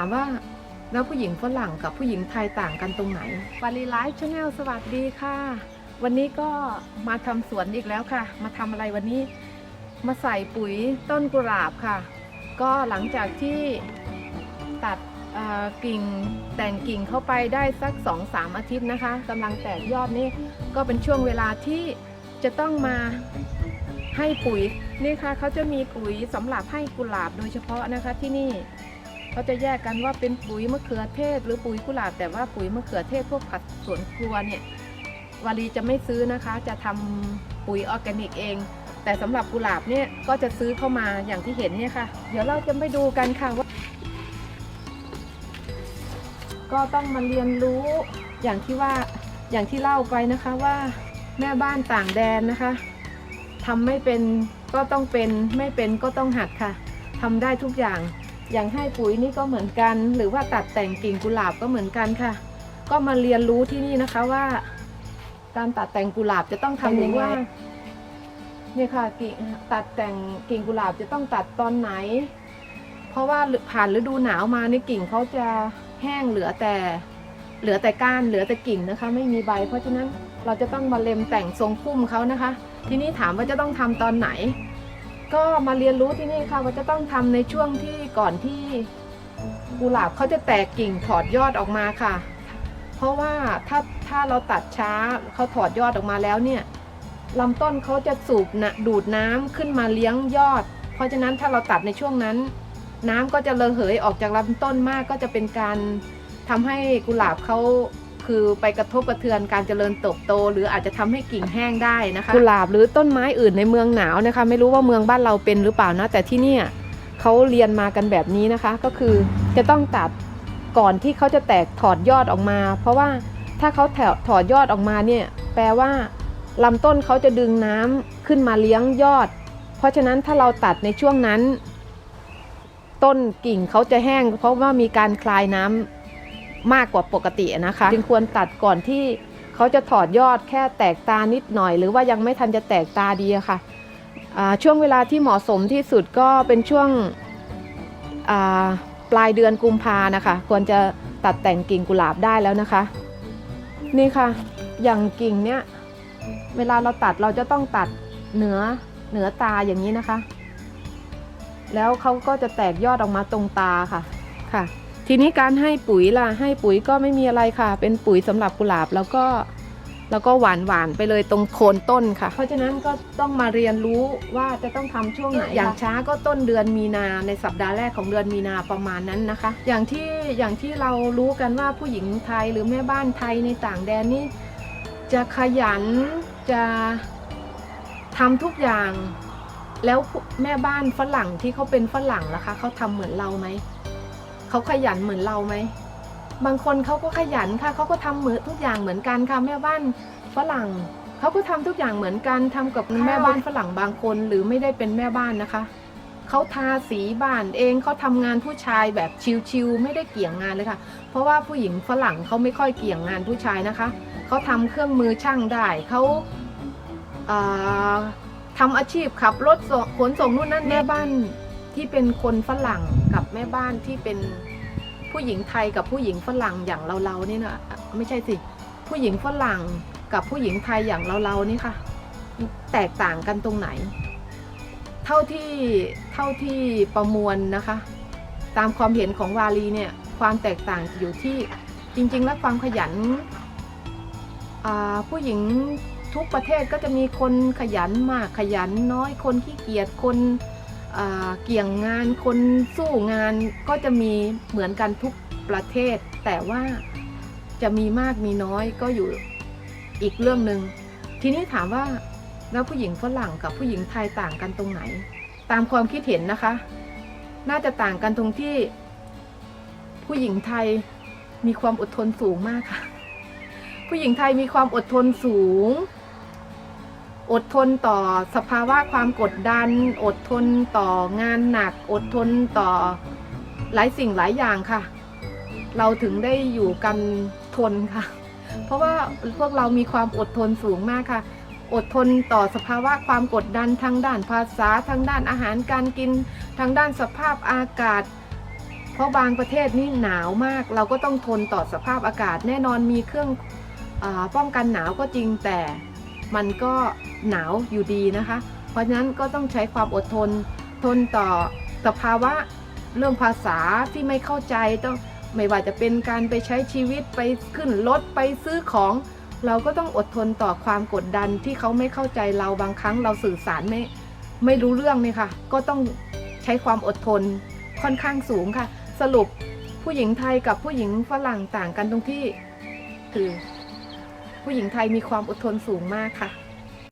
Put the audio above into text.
ามว่าแล้วผู้หญิงฝรั่งกับผู้หญิงไทยต่างกันตรงไหนปารีไลฟ์ชาแนลสวัสดีค่ะ วันนี้ก็มาทำสวนอีกแล้วค่ะ มาทำอะไรวันนี้ มาใส่ปุ๋ยต้นกุหลาบค่ะ ก็หลังจากที่ตัดกิ่งแต่งกิ่งเข้าไปได้สัก 2-3 อาทิตย์นะคะกำลังแตกยอดนี่ก็เป็นช่วงเวลาที่จะต้องมาให้ปุ๋ยนี่ค่ะเขาจะมีปุ๋ยสำหรับให้กุหลาบโดยเฉพาะนะคะที่นี่ เขาจะแยกกันว่าเป็นปุ๋ยมะเขือเทศ หรือปุ๋ยกุหลาบแต่ว่าปุ๋ยมะเขือเทศพวกผักสวนครัวเนี่ยวารีจะไม่ซื้อนะคะ จะทำปุ๋ยออร์แกนิกเอง แต่สำหรับกุหลาบเนี่ยก็จะซื้อเข้ามาอย่างที่เห็นเนี่ยค่ะ เดี๋ยวเราจะไปดูกันค่ะว่า ก็ต้องมาเรียนรู้อย่างที่ว่าอย่างที่เล่าไปนะคะว่าแม่บ้านต่างแดนนะคะทำไม่เป็นก็ต้องเป็นไม่เป็นก็ต้องหัดค่ะทำได้ทุกอย่าง อย่างให้ปุ๋ยนี่ก็เหมือนกัน หรือว่าตัดแต่งกิ่งกุหลาบก็เหมือนกันค่ะ ก็มาเรียนรู้ที่นี่นะคะว่า การตัดแต่งกุหลาบจะต้องทำยังไงเนี่ยค่ะกิ่งตัดแต่งกิ่งกุหลาบจะต้องตัดตอนไหน เพราะว่าผ่านฤดูหนาวมาในกิ่งเขาจะแห้งเหลือแต่ เหลือแต่ก้านเหลือแต่กิ่งนะคะ ไม่มีใบ เพราะฉะนั้นเราจะต้องมาเล็มแต่งทรงพุ่มเขานะคะ ทีนี้ถามว่าจะต้องทำตอนไหน ก็มาเรียนรู้ที่นี่ค่ะว่าจะต้องทำในช่วงที่ก่อนที่กุหลาบเขาจะแตกกิ่งถอดยอดออกมาค่ะ เพราะว่าถ้าถ้าเราตัดช้าเขาถอดยอดออกมาแล้วเนี่ยลำต้นเขาจะสูบนะดูดน้ำขึ้นมาเลี้ยงยอด เพราะฉะนั้นถ้าเราตัดในช่วงนั้น น้ำก็จะระเหยออกจากลำต้นมากก็จะเป็นการทำให้กุหลาบเขา คือไปกระทบกระเทือนการเจริญเติบโต หรืออาจจะทำให้กิ่งแห้งได้นะคะกุหลาบหรือต้นไม้อื่นในเมืองหนาวนะคะ ไม่รู้ว่าเมืองบ้านเราเป็นหรือเปล่านะแต่ที่นี่เขาเรียนมากันแบบนี้นะคะ ก็คือจะต้องตัดก่อนที่เขาจะแตกถอดยอดออกมา เพราะว่าถ้าเขาแถถอดยอดออกมาเนี่ยแปลว่าลำต้นเขาจะดึงน้ำขึ้นมาเลี้ยงยอด เพราะฉะนั้นถ้าเราตัดในช่วงนั้น ต้นกิ่งเขาจะแห้ง เพราะว่ามีการคลายน้ำ มากกว่าปกตินะคะ จึงควรตัดก่อนที่เขาจะถอดยอดแค่แตกตานิดหน่อย หรือว่ายังไม่ทันจะแตกตาดีะค่ะอ่าช่วงเวลาที่เหมาะสมที่สุดก็เป็นช่วงปลายเดือนกุมภานะคะ ควรจะตัดแต่งกิ่งกุหลาบได้แล้วนะคะ นี่ค่ะ อย่างกิ่งเนี้ยเวลาเราตัดเราจะต้องตัดเหนือเหนือตาอย่างนี้นะคะ แล้วเขาก็จะแตกยอดออกมาตรงตาค่ะค่ะ ทีนี้การให้ปุ๋ยล่ะให้ปุ๋ยก็ไม่มีอะไรค่ะ เป็นปุ๋ยสำหรับกุหลาบแล้วก็แล้วก็หวานหวานๆไปเลยตรงโคนต้นค่ะ เพราะฉะนั้นก็ต้องมาเรียนรู้ว่าจะต้องทำช่วงไหน อย่างช้าก็ต้นเดือนมีนาในสัปดาห์แรกของเดือนมีนาประมาณนั้นนะคะ อย่างที่อย่างที่เรารู้กันว่าผู้หญิงไทยหรือแม่บ้านไทยในต่างแดนนี่จะขยันจะทำทุกอย่าง แล้วแม่บ้านฝรั่งที่เขาเป็นฝรั่งล่ะคะเขาทำเหมือนเราไหม เขาขยันเหมือนเราไหม บางคนเขาก็ขยันค่ะเขาก็ทำเหมือนทุกอย่างเหมือนกันค่ะแม่บ้านฝรั่งเขาก็ทำทุกอย่างเหมือนกันทำกับแม่บ้านฝรั่งบางคนหรือไม่ได้เป็นแม่บ้านนะคะเขาทาสีบ้านเองเขาทำงานผู้ชายแบบชิวๆไม่ได้เกี่ยงงานเลยค่ะ เพราะว่าผู้หญิงฝรั่งเขาไม่ค่อยเกี่ยงงานผู้ชายนะคะเขาทำเครื่องมือช่างได้เขาอ่าทำอาชีพขับรถขนส่งนู่นนั่นแม่บ้าน ที่เป็นคนฝรั่งกับแม่บ้านที่เป็นผู้หญิงไทยกับผู้หญิงฝรั่งอย่างเราเราๆนี่นะไม่ใช่สิผู้หญิงฝรั่งกับผู้หญิงไทยอย่างเราเราๆนี่ค่ะ แตกต่างกันตรงไหน เท่าที่เท่าที่ประมวลนะคะ ตามความเห็นของวาลีเนี่ยความแตกต่างอยู่ที่จริง ๆ แล้วความขยันผู้หญิงทุกประเทศก็จะมีคนขยันมากขยันน้อยคนขี้เกียจคน เกี่ยงงานคนสู้งานก็จะมีเหมือนกันทุกประเทศ แต่ว่าจะมีมากมีน้อยก็อยู่อีกเรื่องหนึ่งทีนี้ถามว่าแล้วผู้หญิงฝรั่งกับผู้หญิงไทยต่างกันตรงไหน ตามความคิดเห็นนะคะ น่าจะต่างกันตรงที่ ผู้หญิงไทยมีความอดทนสูงมากค่ะ ผู้หญิงไทยมีความอดทนสูง อดทนต่อสภาวะความกดดัน อดทนต่องานหนัก อดทนต่อหลายสิ่งหลายอย่างค่ะ เราถึงได้อยู่กันทนค่ะ เพราะว่าพวกเรามีความอดทนสูงมากค่ะ อดทนต่อสภาวะความกดดันทางด้านภาษาทางด้านอาหารการกิน ทางด้านสภาพอากาศ เพราะบางประเทศนี่หนาวมาก เราก็ต้องทนต่อสภาพอากาศ แน่นอนมีเครื่องอป้องกันหนาวก็จริงแต่ มันก็หนาวอยู่ดีนะคะ เพราะฉะนั้นก็ต้องใช้ความอดทนทนต่อสภาวะเรื่องภาษาที่ไม่เข้าใจต้องไม่ว่าจะเป็นการไปใช้ชีวิตไปขึ้นรถไปซื้อของ เราก็ต้องอดทนต่อความกดดันที่เขาไม่เข้าใจเราบางครั้งเราสื่อสารไม่ไม่รู้เรื่องเนี่ยค่ะ ก็ต้องใช้ความอดทนค่อนข้างสูงค่ะ สรุปผู้หญิงไทยกับผู้หญิงฝรั่งต่างกันตรงที่คือ ผู้หญิงไทยมีความอดทนสูงมากค่ะ